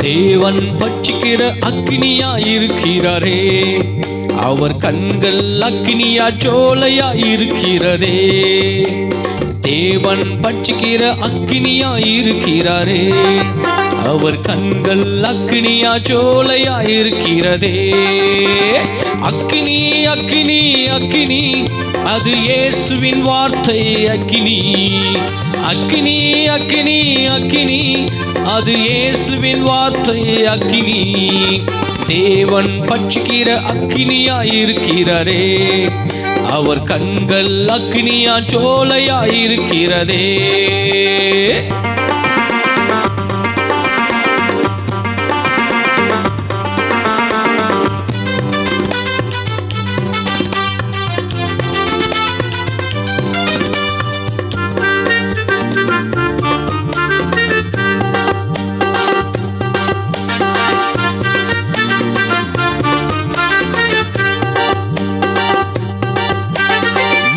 தேவன் பட்சிக்கிற அக்னியா இருக்கிறாரே அவர் கண்கள் அக்னியா சோலையா இருக்கிறதே தேவன் பட்சிக்கிற அக்னியா இருக்கிறாரே அவர் கண்கள் அக்னியா சோலையா இருக்கிறதே அக்னி அக்னி அக்னி அது இயேசுவின் வார்த்தை அக்னி அக்னி அக்னி அக்னி அது இயேசுவின் வார்த்தை அக்னி தேவன் பட்சிக்கிற அக்கினியாயிருக்கிறாரே அவர் கண்கள் அக்னியா சோலையாயிருக்கிறதே.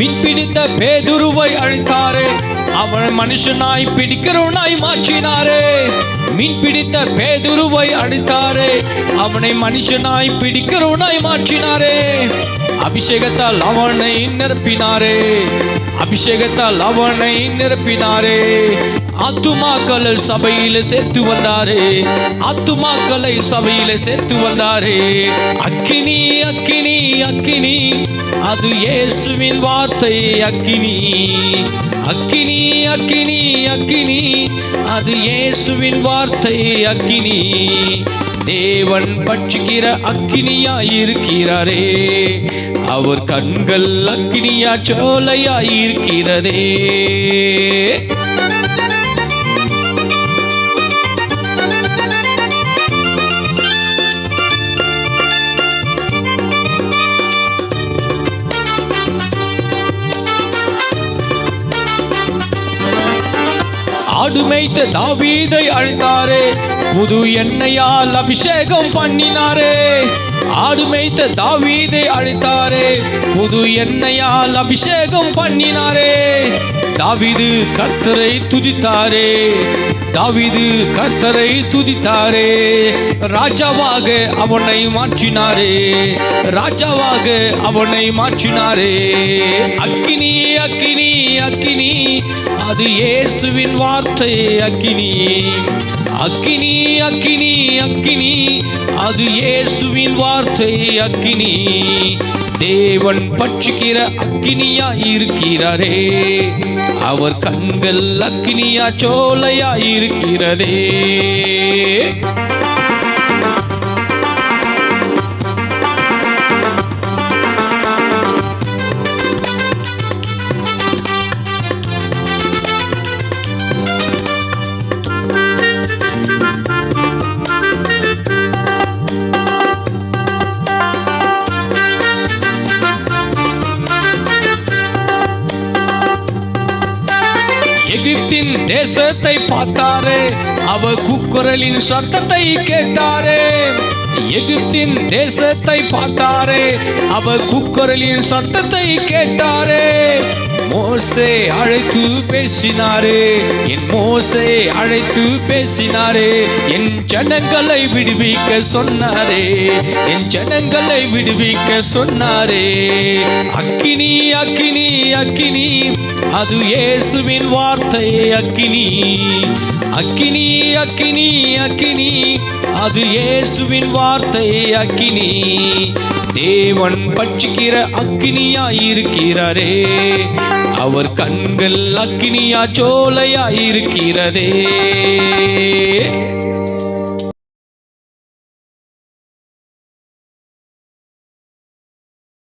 பிடித்த பேதுருவை அழித்தாரே. அவன் மனுஷனாய் பிடிக்கிறவனாய் மாற்றினாரே. மீன் பிடித்த பேதுருவை அழித்தாரே. அவனை மனுஷனாய் பிடிக்கிறவனாய் மாற்றினாரே. அபிஷேகத்தால் அவனை நிரப்பினாரே. அபிஷேகத்தால் அவனை நிரப்பினாரே. ஆத்துமாக்களை சபையில சேர்த்து வந்தாரே. ஆத்துமாக்களை சபையில சேர்த்து வந்தாரே. அக்கினி அக்கினி அக்கினி. அது இயேசுவின் வார்த்தை அக்கினி. அக்கினி அக்கினி அக்கினி. அது இயேசுவின் வார்த்தை அக்கினி. தேவன் பட்சிக்கிற அக்கினியா இருக்கிறாரே அவர் கண்கள் அக்கினியா சோலையா இருக்கிறதே ஆடு மேய்த்த தாவீதை அழைத்தாரே புது எண்ணெயால் அபிஷேகம் பண்ணினாரே. ஆடு மேய்த்த தாவீதை அழைத்தாரே. புது எண்ணெயால் அபிஷேகம் பண்ணினாரே. தாவிது கர்த்தரை துதித்தாரே. தாவிது கர்த்தரை துதித்தாரே. ராஜாவாக அவனை மாற்றினாரே. ராஜாவாக அவனை மாற்றினாரே. அக்கினி அக்கினி அக்கினி அது இயேசுவின் வார்த்தை அக்கினி. அக்கினி அக்கினி அக்கினி அது இயேசுவின் வார்த்தை அக்கினி. தேவன் பட்சிக்கிற அக்கினியா இருக்கிறாரே அவர் கண்கள் அக்கினியா சோலையா இருக்கிறதே தேசத்தை பார்த்தாரே. அவ கூக்குரலின் சத்தத்தை கேட்டாரே. எகிப்தின் தேசத்தை பார்த்தாரே. அவ கூக்குரலின் சத்தத்தை கேட்டார். மோசே அழைத்து பேசினாரே. என் மோசே அழைத்து பேசினாரே. என் ஜனங்களை விடுவிக்க சொன்னாரே. என் ஜனங்களை விடுவிக்க சொன்னாரே. அக்கினி அக்கினி அக்கினி அது இயேசுவின் வார்த்தை அக்கினி. அக்கினி அக்கினி அக்கினி அது இயேசுவின் வார்த்தை அக்கினி. தேவன் பட்சிக்கிற அக்கினியாயிருக்கிறாரே. அவர் கண்கள் அக்கினியா சோலையா இருக்கிறதே